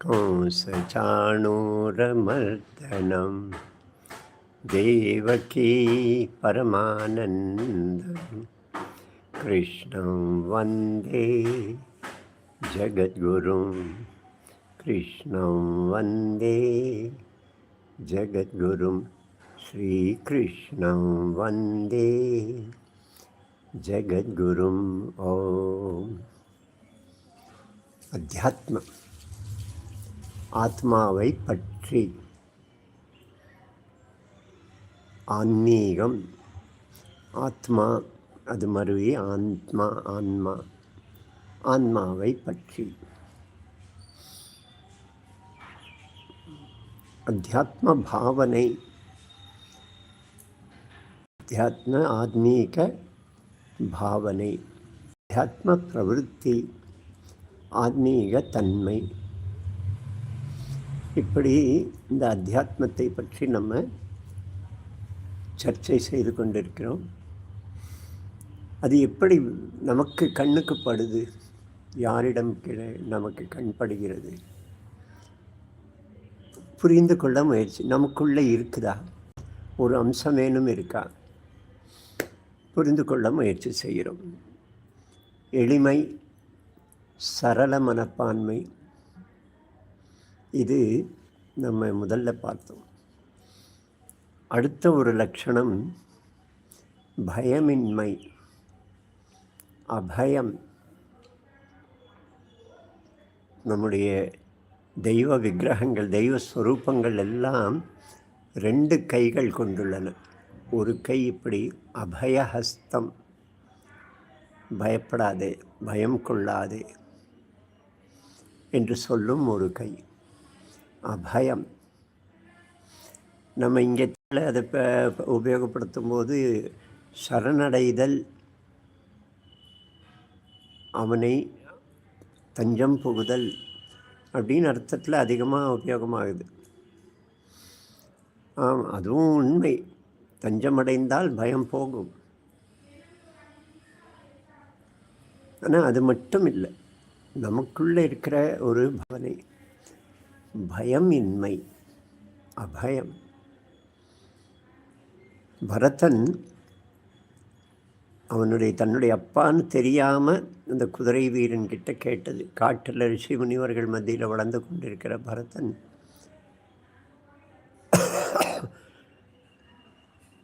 कंसचाणूरमर्दनं देवकी परमानन्दं। कृष्णं वंदे जगद्गुरुं। कृष्णं वंदे जगद्गुरुं। श्रीकृष्णं वंदे जगद्गुरुम् ॐ अध्यात्म। ஆத்மாவை பற்றி ஆன்மீகம். ஆத்மா அது மறுவி ஆத்மா ஆன்மா ஆன்மாவை பற்றி அத்தியாத்ம பாவனை அத்தியாத்ம ஆத்மீக பாவனை. அத்தியாத்ம பிரவருத்தி. ஆன்மீக தன்மை. இப்படி இந்த அத்தியாத்மத்தை பற்றி நம்ம சர்ச்சை செய்து கொண்டிருக்கிறோம். அது எப்படி நமக்கு கண்ணுக்கு படுது? யாரிடம் கிட நமக்கு கண்படுகிறது புரிந்து கொள்ள முயற்சி. நமக்குள்ளே இருக்குதா? ஒரு அம்சமேனும் இருக்கா? புரிந்து கொள்ள முயற்சி செய்கிறோம். எளிமை சரள மனப்பான்மை இது நம்ம முதல்ல பார்த்தோம். அடுத்த ஒரு லட்சணம் பயமின்மை அபயம். நம்முடைய தெய்வ விக்கிரகங்கள் தெய்வ ஸ்வரூபங்கள் எல்லாம் ரெண்டு கைகள் கொண்டுள்ளன. ஒரு கை இப்படி அபயஹஸ்தம். பயப்படாதே பயம் கொள்ளாதே என்று சொல்லும் ஒரு கை. அபயம். நம்ம இங்கே அதை உபயோகப்படுத்தும் போது சரணடைதல் அவனை தஞ்சம் புகுதல் அப்படின்னு அர்த்தத்தில் அதிகமாக உபயோகமாகுது. ஆம் அதுவும் உண்மை. தஞ்சமடைந்தால் பயம் போகும். ஆனால் அது மட்டும் இல்லை நமக்குள்ளே இருக்கிற ஒரு பவனை பயம் இன்மை அபயம். பரதன் அவனுடைய தன்னுடைய அப்பான்னு தெரியாமல் அந்த குதிரை வீரன் கிட்ட கேட்டது. காட்டில் ரிஷி முனிவர்கள் மத்தியில் வளர்ந்து கொண்டிருக்கிற பரதன்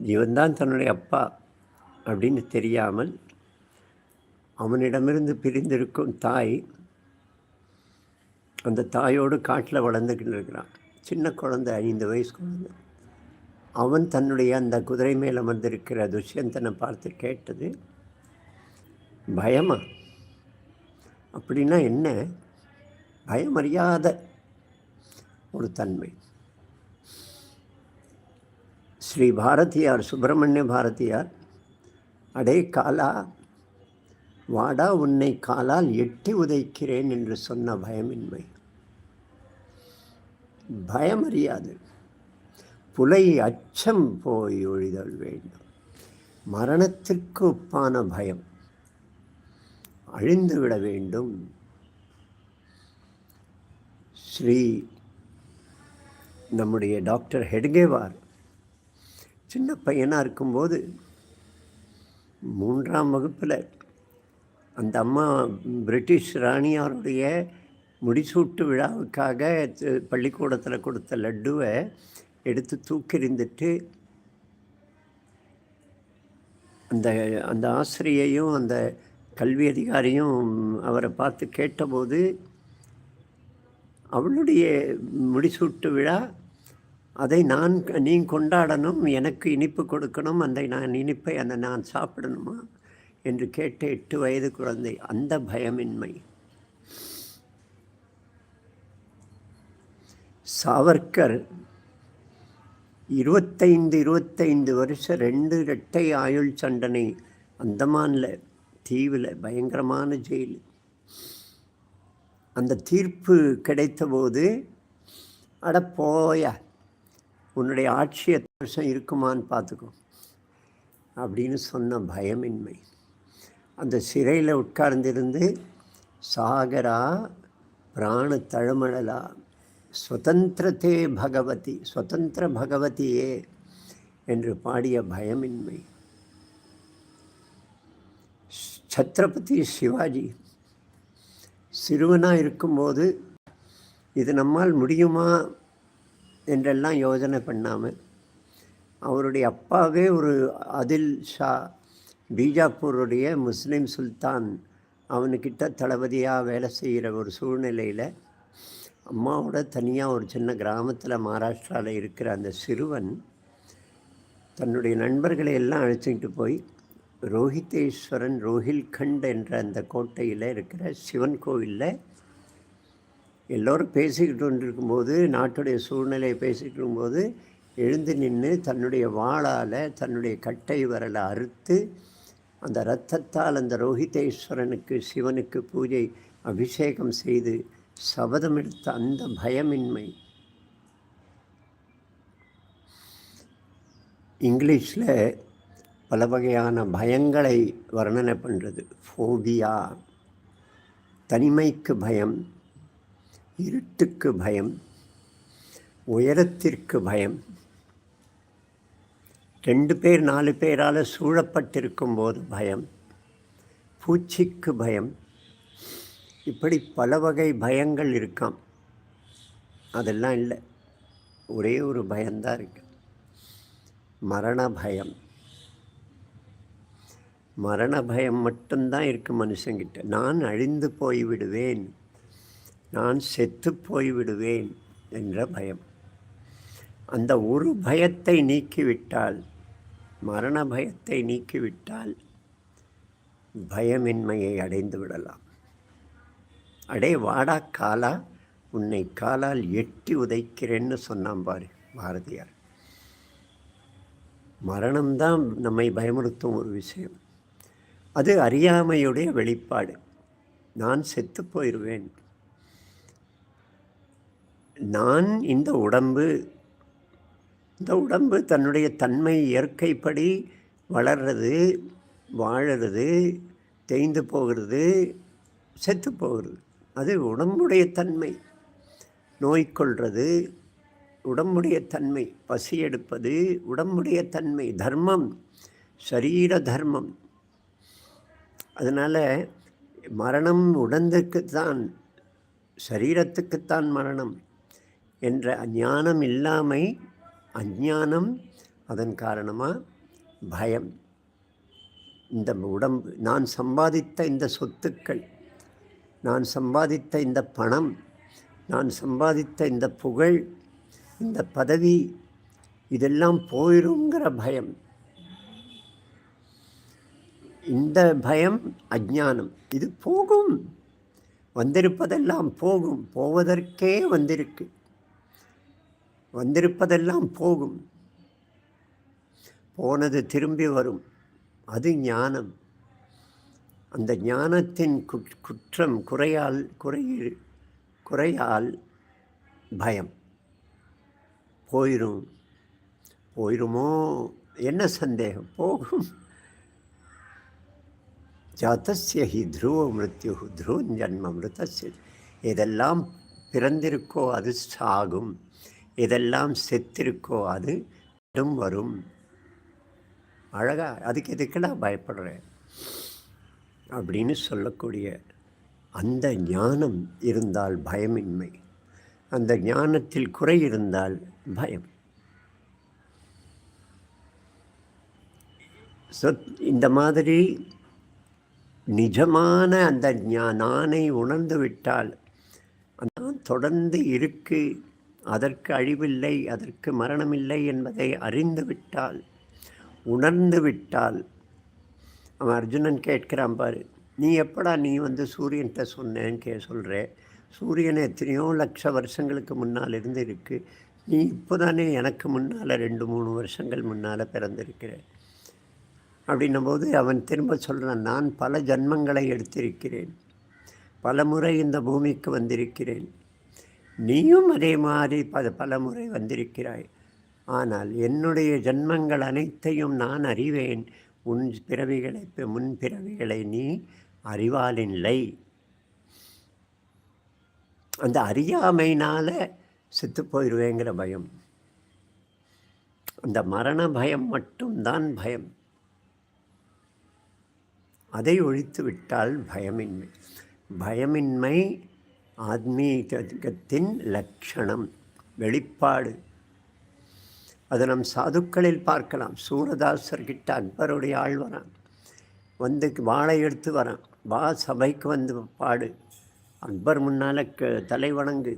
இவன்தான் தன்னுடைய அப்பா அப்படின்னு தெரியாமல் அவனிடமிருந்து பிரிந்திருக்கும் தாய் அந்த தாயோடு காட்டில் வளர்ந்துக்கிட்டு இருக்கிறான். சின்ன குழந்தை ஐந்து வயசு குழந்தை. அவன் தன்னுடைய அந்த குதிரை மேலே வந்திருக்கிற துஷ்யந்தனை பார்த்து கேட்டது பயமா? அப்படின்னா என்ன? பயமறியாத ஒரு தன்மை. ஸ்ரீ பாரதியார் சுப்பிரமணிய பாரதியார் அடே காலா வாடா உன்னை காலால் எட்டி உதைக்கிறேன் என்று சொன்ன பயமின்மை. பயமறியாது. புலை அச்சம் போய் ஒழிதல் வேண்டும். மரணத்திற்கு ஒப்பான பயம். அழிந்து விட வேண்டும். ஸ்ரீ நம்முடைய டாக்டர் ஹெட்கேவார் சின்ன பையனாக இருக்கும்போது மூன்றாம் வகுப்பில் அந்த அம்மா பிரிட்டிஷ் ராணியாருடைய முடிசூட்டு விழாவுக்காக பள்ளிக்கூடத்தில் கொடுத்த லட்டுவை எடுத்து தூக்கிருந்துட்டு அந்த அந்த ஆசிரியையும் அந்த கல்வி அதிகாரியும் அவரை பார்த்து கேட்டபோது அவளுடைய முடிசூட்டு விழா அதை நான் நீ கொண்டாடணும் எனக்கு இனிப்பு கொடுக்கணும் அந்த நான் இனிப்பை அந்த நான் சாப்பிடணுமா? என்று கேட்ட எட்டு வயது குழந்தை. அந்த பயமின்மை. சாவர்கர் இருபத்தைந்து இருபத்தைந்து வருஷம் ரெண்டு இரட்டை ஆயுள் சண்டனை அந்தமானில் தீவில் பயங்கரமான ஜெயில். அந்த தீர்ப்பு கிடைத்தபோது அட போய உன்னுடைய ஆட்சி எத்தனை வருஷம் இருக்குமான்னு பார்த்துக்கோ அப்படின்னு சொன்ன பயமின்மை. அந்த சிறையில் உட்கார்ந்திருந்து சாகரா பிராண தழுமழலா சுதந்திரத்தே பகவதி சுதந்திர பகவதியே என்று பாடிய பயமின்மை. சத்ரபதி சிவாஜி சிறுவனாக இருக்கும்போது இது நம்மால் முடியுமா என்றெல்லாம் யோசனை பண்ணாமல் அவருடைய அப்பாவே ஒரு அதில் ஷா பீஜாப்பூருடைய முஸ்லீம் சுல்தான் அவனுக்கிட்ட தளபதியாக வேலை செய்கிற ஒரு சூழ்நிலையில் அம்மாவோட தனியாக ஒரு சின்ன கிராமத்தில் மகாராஷ்டிராவில் இருக்கிற அந்த சிறுவன் தன்னுடைய நண்பர்களை எல்லாம் அழைச்சிக்கிட்டு போய் ரோஹிதேஸ்வரன் ரோஹில்கண்ட் என்ற அந்த கோட்டையில் இருக்கிற சிவன் கோவிலில் எல்லோரும் பேசிக்கிட்டு கொண்டிருக்கும்போது நாட்டுடைய சூழ்நிலையை பேசிக்கிட்டு இருக்கும்போது எழுந்து நின்று தன்னுடைய வாளால் தன்னுடைய கட்டை வரலை அறுத்து அந்த இரத்தத்தால் அந்த ரோஹிதேஸ்வரனுக்கு சிவனுக்கு பூஜை அபிஷேகம் செய்து சபதம் எடுத்த அந்த பயமின்மை. இங்கிலீஷில் பல வகையான பயங்களை வர்ணனை பண்ணுறது ஃபோபியா தனிமைக்கு பயம் இருட்டுக்கு பயம் உயரத்திற்கு பயம். ரெண்டு பேர் நாலு பேரால் சூழப்பட்டிருக்கும் போது பயம் பூச்சிக்கு பயம் இப்படி பல வகை பயங்கள் இருக்காம். அதெல்லாம் இல்லை. ஒரே ஒரு பயம்தான் இருக்கு. மரண பயம். மரண பயம் மட்டும்தான் இருக்குது மனுஷங்கிட்ட. நான் அழிந்து போய்விடுவேன். நான் செத்து போய்விடுவேன் என்ற பயம். அந்த ஒரு பயத்தை நீக்கிவிட்டால் மரண பயத்தை நீக்கிவிட்டால் பயமின்மையை அடைந்து விடலாம். அடே வாடா காலா உன்னை காலால் எட்டி உதைக்கிறேன்னு சொன்னான் பாரு பாரதியார். மரணம்தான் நம்மை பயமுறுத்தும் ஒரு விஷயம். அது அறியாமையுடைய வெளிப்பாடு. நான் செத்து போயிடுவேன் நான் இந்த உடம்பு இந்த உடம்பு தன்னுடைய தன்மை இயற்கைப்படி வளர்றது வாழறது தேய்ந்து போகிறது செத்து போகிறது. அது உடம்புடைய தன்மை. நோய் கொள்வது உடம்புடைய தன்மை. பசி எடுப்பது உடம்புடைய தன்மை. தர்மம். சரீர தர்மம். அதனால் மரணம் உடந்துக்குத்தான் சரீரத்துக்குத்தான் மரணம் என்ற ஞானம் இல்லாமை அஞ்ஞானம் அதன் காரணமாக பயம். இந்த உடம்பு நான் சம்பாதித்த இந்த சொத்துக்கள் நான் சம்பாதித்த இந்த பணம் நான் சம்பாதித்த இந்த புகழ் இந்த பதவி இதெல்லாம் போயிருங்கிற பயம். இந்த பயம் அஜானம் இது போகும். வந்திருப்பதெல்லாம் போகும். போவதற்கே வந்திருக்கு. வந்திருப்பதெல்லாம் போகும். போனது திரும்பி வரும். அது ஞானம். அந்த ஞானத்தின் குற்றம் குறையால் குறை குறையால் பயம். போயிடும் போயிருமோ? என்ன சந்தேகம்? போகும். ஜாத்தஸ்ய ஹி த்ருவ மிருத்யு த்ருவன் ஜன்ம மிருதஸ்ய. இதெல்லாம் பிறந்திருக்கோ அது சாகும். இதெல்லாம் செத்திருக்கோ அது வரும். அழகா அதுக்கு எதுக்கெல்லாம் பயப்படுறேன். அப்படின்னு சொல்லக்கூடிய அந்த ஞானம் இருந்தால் பயமின்மை. அந்த ஞானத்தில் குறை இருந்தால் பயம். ஸோ இந்த மாதிரி நிஜமான அந்த நானை உணர்ந்து விட்டால் நான் தொடர்ந்து இருக்கு அதற்கு அழிவில்லை அதற்கு மரணமில்லை என்பதை அறிந்துவிட்டால் உணர்ந்து விட்டால் அவன் அர்ஜுனன் கேட்கிறான் பாரு நீ எப்படா நீ வந்து சூரியன்கிட்ட சொன்னேன்னு கே சொல்கிற சூரியன் எத்தனையோ லட்ச வருஷங்களுக்கு முன்னால் இருந்து இருக்குது நீ இப்போ தானே எனக்கு முன்னால் ரெண்டு மூணு வருஷங்கள் முன்னால் பிறந்திருக்கிற. அப்படின்னும்போது அவன் திரும்ப சொல்கிறான் நான் பல ஜன்மங்களை எடுத்திருக்கிறேன். பல முறை இந்த பூமிக்கு வந்திருக்கிறேன். நீயும் அதே மாதிரி பல பல முறை வந்திருக்கிறாய். ஆனால் என்னுடைய ஜன்மங்கள் அனைத்தையும் நான் அறிவேன். உன் பிறவிகளை முன் பிறவிகளை நீ அறிவாலில்லை அந்த அறியாமையினால் செத்து போயிடுவேங்கிற பயம். அந்த மரண பயம் மட்டும்தான் பயம். அதை ஒழித்து விட்டால் பயமின்மை. பயமின்மை ஆத்மீகத்தின் லட்சணம் வெளிப்பாடு. அது நம் சாதுக்களில் பார்க்கலாம். சூரதாசர்கிட்ட அக்பருடைய ஆள் வரான். வந்து வாழை எடுத்து வரான். வா சபைக்கு வந்து பாடு. அக்பர் முன்னால் க தலை வணங்கு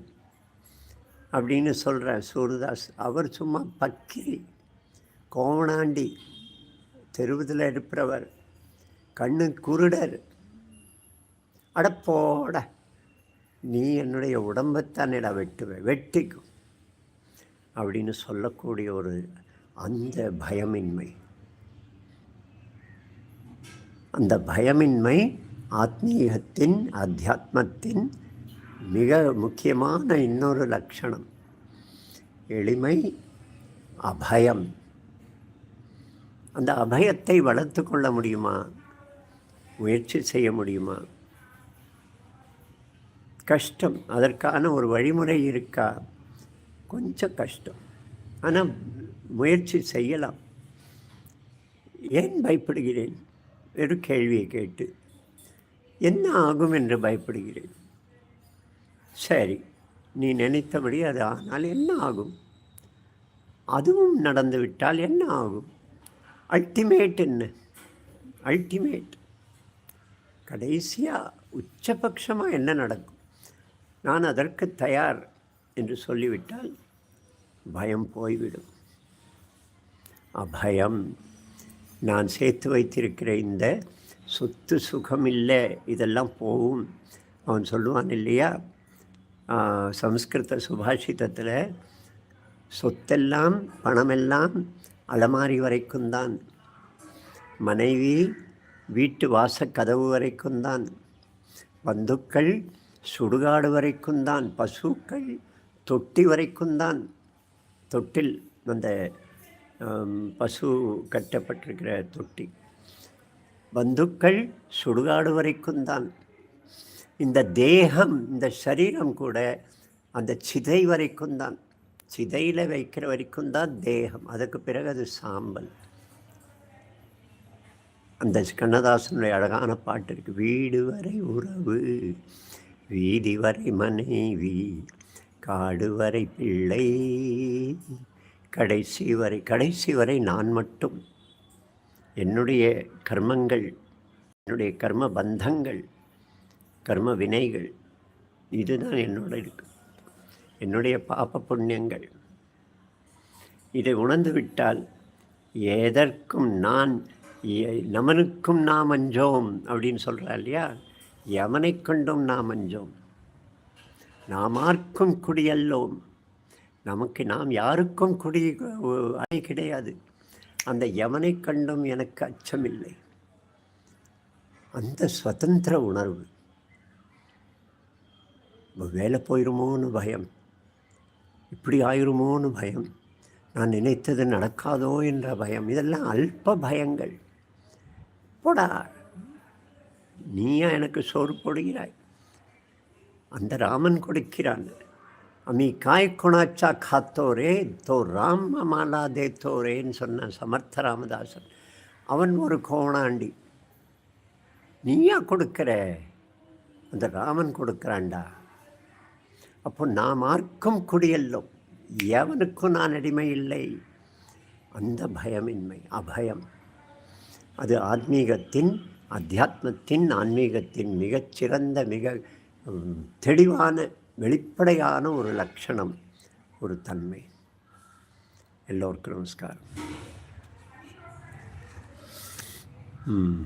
அப்படின்னு சொல்கிறார் சூரதாஸ் அவர் சும்மா பக்கிரி கோவணாண்டி தெருவதில் இருப்பவர் கண்ணு குருடர். அடப்போட நீ என்னுடைய உடம்பைத்தான் இட வெட்டுவேன் வெட்டிக்கும் அப்படின்னு சொல்லக்கூடிய ஒரு அந்த பயமின்மை. அந்த பயமின்மை ஆத்மீகத்தின் அத்தியாத்மத்தின் மிக முக்கியமான இன்னொரு லட்சணம். எளிமை அபயம். அந்த அபயத்தை வளர்த்து கொள்ள முடியுமா? முயற்சி செய்ய முடியுமா? கஷ்டம் அதற்கான ஒரு வழிமுறை இருக்கா? கொஞ்சம் கஷ்டம். ஆனால் முயற்சி செய்யலாம். ஏன் பயப்படுகிறேன்? ஒரு கேள்வியை கேட்டு என்ன ஆகும் என்று பயப்படுகிறேன்? சரி நீ நினைத்தபடி அது ஆனால் என்ன ஆகும்? அதுவும் நடந்துவிட்டால் என்ன ஆகும்? அல்டிமேட் என்ன? அல்டிமேட் கடைசியாக உச்சபட்சமாக என்ன நடக்கும்? நான் அதற்கு தயார். என்று சொல்லிவிட்டால் பயம் போய்விடும். அபயம். நான் சேர்த்து வைத்திருக்கிற இந்த சொத்து சுகம் இல்லை இதெல்லாம் போகும். அவன் சொல்லுவான் இல்லையா? சம்ஸ்கிருத சுபாஷிதத்தில் சொத்தெல்லாம் பணமெல்லாம் அலமாரி வரைக்கும் தான். மனைவி வீட்டு வாச கதவு வரைக்கும் தான். பந்துக்கள் சுடுகாடு வரைக்கும் தான். பசுக்கள் தொட்டி வரைக்கும் தான் தொட்டில் அந்த பசு கட்டப்பட்டிருக்கிற தொட்டி. பந்துக்கள் சுடுகாடு வரைக்கும் தான் இந்த தேகம் இந்த சரீரம் கூட அந்த சிதை வரைக்கும் தான் சிதையில் வைக்கிற வரைக்கும் தான் தேகம். அதுக்கு பிறகு அது சாம்பல். அந்த கண்ணதாசனுடைய அழகான பாட்டு இருக்குது வீடு வரை உறவு வீதி வரை மனைவி. காடு வரை பிள்ளை. கடைசி வரை கடைசி வரை நான் மட்டும். என்னுடைய கர்மங்கள் என்னுடைய கர்ம பந்தங்கள் கர்ம வினைகள் இதுதான் என்னோட இருக்கு. என்னுடைய பாப்ப புண்ணியங்கள். இதை உணர்ந்துவிட்டால் எதற்கும் நான் நமனுக்கும் நாம் அஞ்சோம் அப்படின்னு சொல்கிறா இல்லையா? யமனை கொண்டும் நாம் அஞ்சோம். நாமார்க்கும் குடியல்லோம். நமக்கு நாம் யாருக்கும் குடி அணை கிடையாது. அந்த யமனை கண்டும் எனக்கு அச்சமில்லை. அந்த சுதந்திர உணர்வு. வேலை போயிருமோன்னு பயம். இப்படி ஆயிருமோன்னு பயம். நான் நினைத்தது நடக்காதோ என்ற பயம். இதெல்லாம் அல்ப பயங்கள். போடா. நீயா எனக்கு சோறு போடுகிறாய். அந்த ராமன் கொடுக்கிறான். அமி காய் குணாச்சா காத்தோரே தோ ராம மாலா தேத்தோரேன்னு சொன்ன சமர்த்த ராமதாசன். அவன் ஒரு கோணாண்டி. நீயா கொடுக்கிற? அந்த ராமன் கொடுக்குறான்டா. அப்போ நாம் ஆர்க்கும் குடியல்லோம். எவனுக்கும் நான் அடிமை இல்லை. அந்த பயமின்மை அபயம். அது ஆத்மீகத்தின் அத்தியாத்மத்தின் ஆன்மீகத்தின் மிகச்சிறந்த மிக தெளிவான வெளிப்படையான ஒரு லட்சணம் ஒரு தன்மை. எல்லோருக்கும் நமஸ்காரம். ம்.